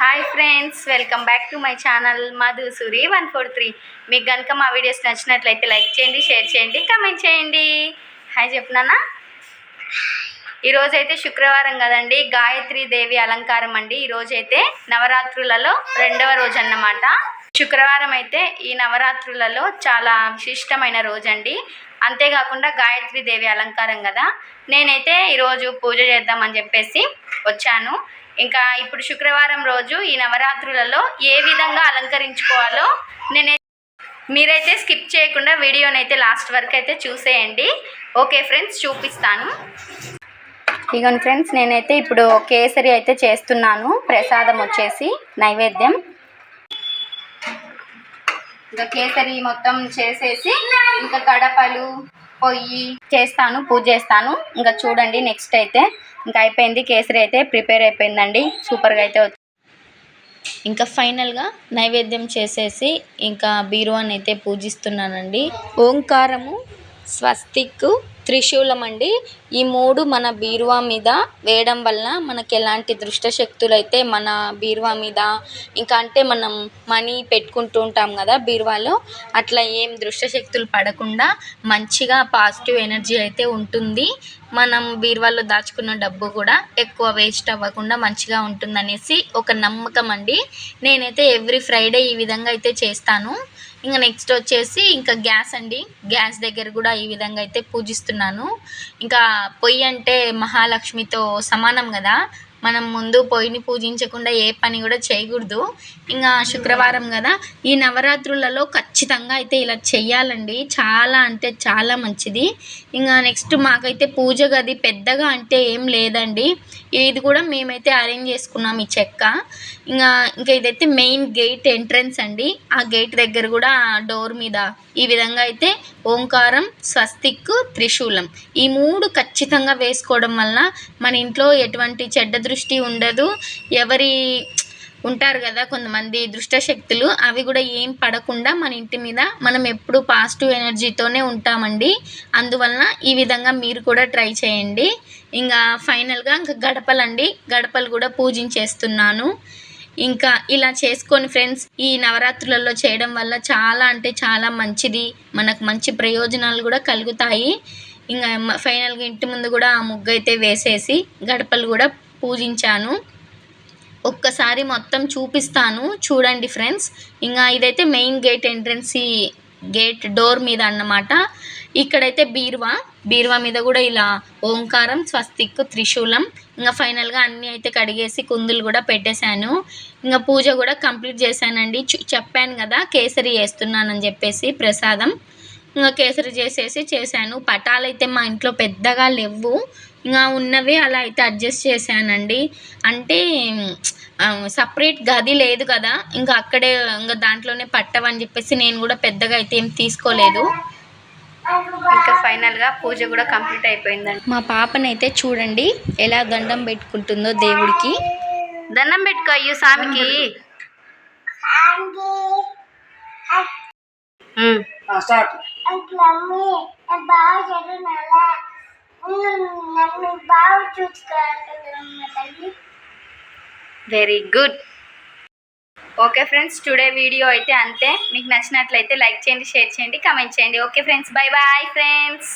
Hi friends welcome back to my channel Madhusuri one four three మీకు కనుక మా videos నచ్చినట్లయితే లైక్ చేయండి షేర్ చేయండి కమెంట్ చేయండి. హాయ్ చెప్పినానా ఈరోజు అయితే శుక్రవారం కదండి గాయత్రి దేవి అలంకారం అండి. ఈరోజు అయితే నవరాత్రులలో రెండవ రోజు అన్నమాట శుక్రవారం అయితే ఈ నవరాత్రులలో చాలా విశిష్టమైన రోజు అండి అంతేకాకుండా గాయత్రి దేవి అలంకారం కదా. నేనైతే ఈరోజు పూజ చేద్దామని చెప్పేసి వచ్చాను. ఇంకా ఇప్పుడు శుక్రవారం రోజు ఈ నవరాత్రులలో ఏ విధంగా అలంకరించుకోవాలో నేనే మీరైతే స్కిప్ చేయకుండా వీడియోనైతే లాస్ట్ వరకు అయితే చూసేయండి. ఓకే ఫ్రెండ్స్ చూపిస్తాను. ఇగోండి ఫ్రెండ్స్ నేనైతే ఇప్పుడు కేసరి అయితే చేస్తున్నాను. ప్రసాదం వచ్చేసి నైవేద్యం. ఇంకా కేసరి మొత్తం చేసేసి ఇంకా గడపలు పొయ్యి చేస్తాను పూజ చేస్తాను. ఇంకా చూడండి నెక్స్ట్ అయితే. ఇంకా అయిపోయింది కేసరి అయితే ప్రిపేర్ అయిపోయిందండి. సూపర్గా అయితే ఇంకా ఫైనల్గా నైవేద్యం చేసేసి ఇంకా బీరువాని అయితే పూజిస్తున్నానండి. ఓంకారము స్వస్తిక్ త్రిశూలం అండి ఈ మూడు మన బీరువా మీద వేయడం వల్ల మనకి ఎలాంటి దృష్ట శక్తులు అయితే మన బీరువా మీద ఇంకా అంటే మనం మనీ పెట్టుకుంటూ ఉంటాం కదా బీరువాలో అట్లా ఏం దృష్ట శక్తులు పడకుండా మంచిగా పాజిటివ్ ఎనర్జీ అయితే ఉంటుంది. మనం బీరువాలో దాచుకున్న డబ్బు కూడా ఎక్కువ వేస్ట్ అవ్వకుండా మంచిగా ఉంటుందనేసి ఒక నమ్మకం అండి నేనైతే ఎవ్రీ ఫ్రైడే ఈ విధంగా అయితే చేస్తాను. ఇంకా నెక్స్ట్ వచ్చేసి ఇంకా గ్యాస్ అండి. గ్యాస్ దగ్గర కూడా ఈ విధంగా అయితే పూజిస్తున్నాను. ఇంకా పొయ్యి అంటే మహాలక్ష్మితో సమానం కదా. మనం ముందు పొయ్యిని పూజించకుండా ఏ పని కూడా చేయకూడదు. ఇంకా శుక్రవారం కదా. ఈ నవరాత్రులలో ఖచ్చితంగా అయితే ఇలా చెయ్యాలండి. చాలా అంటే చాలా మంచిది. ఇంకా నెక్స్ట్ మాకైతే పూజ గది పెద్దగా అంటే ఏం లేదండి. ఇది కూడా మేమైతే అరేంజ్ చేసుకున్నాం ఈ చెక్క. ఇంకా ఇంకా ఇదైతే మెయిన్ గేట్ ఎంట్రన్స్ అండి. ఆ గేట్ దగ్గర కూడా డోర్ మీద ఈ విధంగా అయితే ఓంకారం స్వస్తిక్ త్రిశూలం ఈ మూడు ఖచ్చితంగా వేసుకోవడం వలన మన ఇంట్లో ఎటువంటి చెడ్డ దృష్టి ఉండదు. ఎవరి ఉంటారు కదా కొంతమంది దుష్ట శక్తులు అవి కూడా ఏం పడకుండా మన ఇంటి మీద మనం ఎప్పుడు పాజిటివ్ ఎనర్జీతోనే ఉంటామండి. అందువలన ఈ విధంగా మీరు కూడా ట్రై చేయండి. ఇంకా ఫైనల్గా ఇంకా గడపలండి. గడపలు కూడా పూజించేస్తున్నాను. ఇంకా ఇలా చేసుకొని ఫ్రెండ్స్ ఈ నవరాత్రులలో చేయడం వల్ల చాలా అంటే చాలా మంచిది. మనకు మంచి ప్రయోజనాలు కూడా కలుగుతాయి. ఇంకా ఫైనల్గా ఇంటి ముందు కూడా ఆ ముగ్గు అయితే వేసేసి గడపలు కూడా పూజించాను. ఒక్కసారి మొత్తం చూపిస్తాను. చూడండి ఫ్రెండ్స్. ఇంకా ఇదైతే main gate entrance gate door మీద అన్నమాట. ఇక్కడైతే బీరువా. బీరువా మీద కూడా ఇలా ఓంకారం స్వస్తిక్ త్రిశూలం ఇంకా ఫైనల్గా అన్నీ అయితే కడిగేసి కుందులు కూడా పెట్టేశాను. ఇంకా పూజ కూడా కంప్లీట్ చేశానండి. చెప్పాను కదా కేసరి వేస్తున్నానని చెప్పేసి ప్రసాదం. ఇంకా కేసరి చేసేసి చేశాను. పటాలు అయితే మా ఇంట్లో పెద్దగా లేవు. ఇంకా ఉన్నవి అలా అయితే అడ్జస్ట్ చేశానండి. అంటే సపరేట్ గది లేదు కదా. ఇంకా అక్కడే ఇంకా దాంట్లోనే పట్టవని చెప్పేసి నేను కూడా పెద్దగా అయితే ఏం తీసుకోలేదు. ఇంకా ఫైనల్గా పూజ కూడా కంప్లీట్ అయిపోయిందండి. మా పాపనైతే చూడండి ఎలా దండం పెట్టుకుంటుందో దేవుడికి. దండం పెట్టుకో అయ్యో స్వామికి ఉమ్. Start mummy. బాగా చదువునాలా నన్ను బాగా చూసుకోవాలనుకుంటున్నా తల్లి. Very good okay friends today video అయితే అంతే. మీకు నచ్చినట్లయితే లైక్ చేయండి షేర్ చేయండి కమెంట్ చేయండి. Okay friends bye bye friends